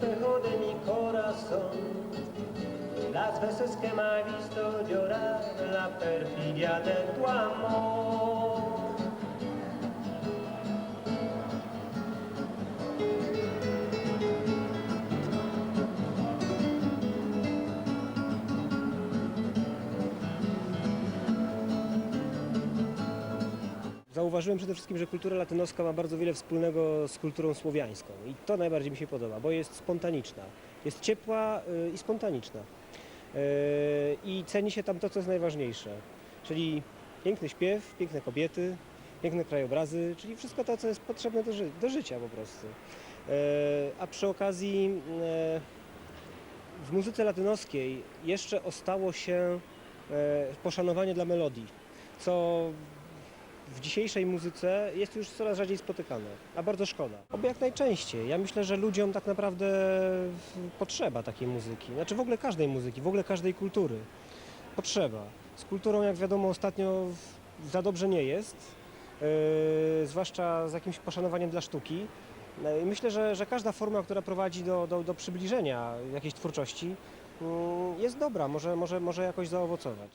espejo de mi corazón. Las veces que me ha visto llorar la perfidia de tu amor. Zauważyłem przede wszystkim, że kultura latynoska ma bardzo wiele wspólnego z kulturą słowiańską i to najbardziej mi się podoba, bo jest spontaniczna, jest ciepła y, i spontaniczna. Y, I ceni się tam to, co jest najważniejsze, czyli piękny śpiew, piękne kobiety, piękne krajobrazy, czyli wszystko to, co jest potrzebne do, ży- do życia po prostu. Y, A przy okazji w muzyce latynoskiej jeszcze ostało się poszanowanie dla melodii, co w dzisiejszej muzyce jest już coraz rzadziej spotykane, a bardzo szkoda. Oby jak najczęściej. Ja myślę, że ludziom tak naprawdę potrzeba takiej muzyki. Znaczy w ogóle każdej muzyki, w ogóle każdej kultury. Potrzeba. Z kulturą, jak wiadomo, ostatnio za dobrze nie jest, yy, zwłaszcza z jakimś poszanowaniem dla sztuki. Yy, I myślę, że, że każda forma, która prowadzi do, do, do przybliżenia jakiejś twórczości, yy, jest dobra, może, może, może jakoś zaowocować.